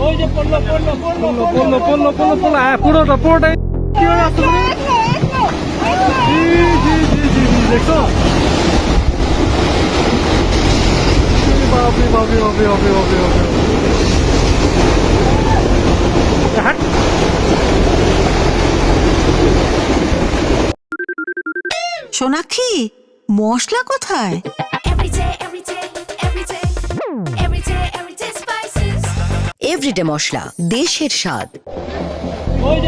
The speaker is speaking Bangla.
ওই যে পড়ল পড়ল পড়ল পড়ল পড়ল পড়ল পড়ল হ্যাঁ পুরোটা পুরোটাই কি হয়ে আসছে জি জি জি জি জি দেখছ? বাপরে বাপরে বাপরে বাপরে বাপরে বাপরে। হাট সোনাক্ষী মশলা কোথায়? এভরিডে মশলা দেশের স্বাদ। ওই